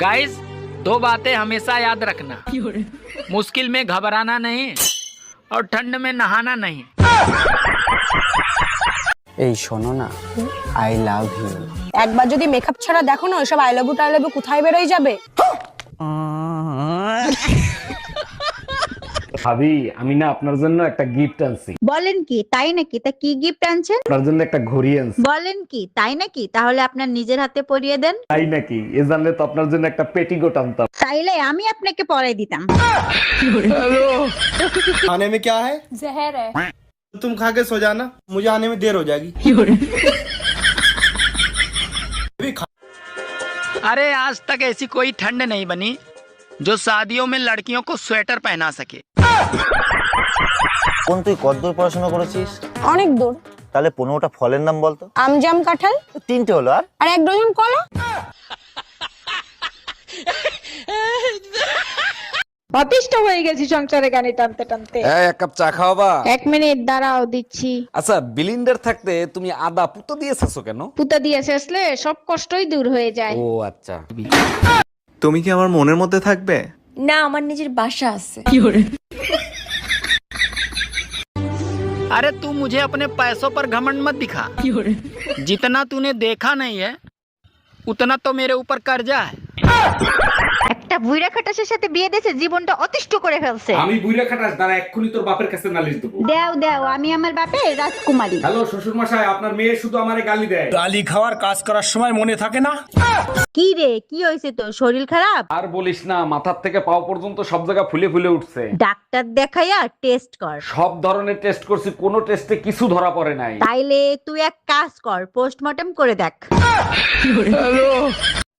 Guys दो बातें हमेशा याद रखना मुश्किल में घबराना नहीं और ठंड में नहाना नहीं এই শোনো না আই লাভ ইউ একবার যদি মেকআপ ছাড়া দেখো না ওইসব I love you tie love you কোথায় বেরোয় যাবে ভাবি আমি না আপনার জন্য একটা গিফট আনছি বলেন কি তাই নাকি তা কি গিফট আনছেন আপনার জন্য একটা ঘড়ি আনছি বলেন কি তাই নাকি তাহলে আপনার নিজের হাতে পরিয়ে দেন তাই নাকি এ জানলে তো আপনার জন্য একটা পেটিকোট আনতাম তাইলে আমি আপনাকে পরাই দিতাম खाने में क्या है জহর হ্যায় तुम खा के सो जाना मुझे आने में देर हो जाएगी अरे आज तक ऐसी कोई ठंड नहीं बनी जो शादियों में लड़कियों को स्वेटर पहना सके কোন তুই কতদূর পড়াশোনা করেছিস? অনেক দূর। তাহলে পনেরোটা ফলের নাম বলতো। আমজাম কাঁঠাল। তিনটে হলো আর? আর এক ডজন কলা। অতিষ্ঠ হয়ে গেছি সংসারে গানি টানতে টানতে। এক কাপ চা খাওয়াবা এক মিনিট দাঁড়াও দিচ্ছি। আচ্ছা বিলিন্ডার থাকতে তুমি আদা পুতো দিয়েছ কেন? পুতা দিয়ে শেষলে সব কষ্টই দূর হয়ে যায়। ও আচ্ছা। তুমি কি আমার মনের মধ্যে থাকবে? না আমার নিজের বাসা আছে। अरे तू मुझे अपने पैसों पर घमंड मत दिखा। जितना तूने देखा नहीं है, उतना तो मेरे ऊपर कर्जा है। একটা বুইরা খাটাসের সাথে বিয়ে দিয়েছে জীবনটা অতিষ্ঠ করে ফেলছে। আমি বুইরা খাটাস দাঁড়া এক্ষুনি তোর বাপের কাছে নালিশ দেবো। দেও দেও আমি আমার বাপে রাজকুমারী। হ্যালো শ্বশুর মশাই আপনার মেয়ে শুধু আমারে গালি দেয়। গালি খাওয়ার কাজ করার সময় মনে থাকে না? কি রে কি হয়েছে তোর? শরীর খারাপ? আর বলিস না মাথার থেকে পাও পর্যন্ত সব জায়গা ফুলে ফুলে উঠছে। ডাক্তার দেখাইয়া টেস্ট কর। সব ধরনের টেস্ট করছি কোনো টেস্টে কিছু ধরা পড়ে নাই। তাইলে তুই এক কাজ কর পোস্টমর্টম করে দেখ।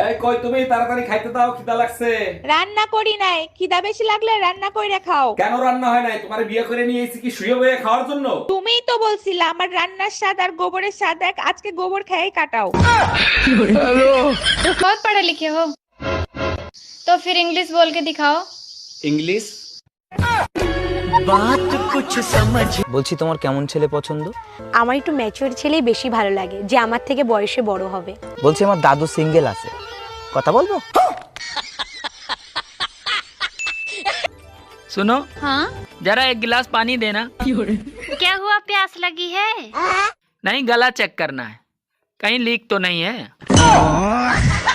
এই কই তুমি তাড়াতাড়ি খাইতে দাও খিদা লাগছে রান্না করি নাই খিদা বেশি লাগলে রান্না কইরা খাও কেন রান্না হয় নাই তোমার বিয়ে করে নিয়ে এসেছি কি শুয়ে বয়ে খাওয়ার জন্য তুমিই তো বলছিলা আমার রান্নার স্বাদ আর গোবরের স্বাদ এক আজকে গোবর খেয়ে কাটাও बहुत पढ़े लिखे हो तो फिर इंग्लिश बोल के दिखाओ ইংলিশ বলছি তোমার কেমন ছেলে পছন্দ আমার একটু ম্যাচিওর ছেলেই বেশি ভালো লাগে যে আমার থেকে বয়সে বড় হবে বলছি আমার দাদু সিঙ্গেল আছে কথা বলবো सुनो हाँ जरा एक गिलास पानी देना क्या हुआ प्यास लगी है नहीं गला चेक करना है कहीं लीक तो नहीं है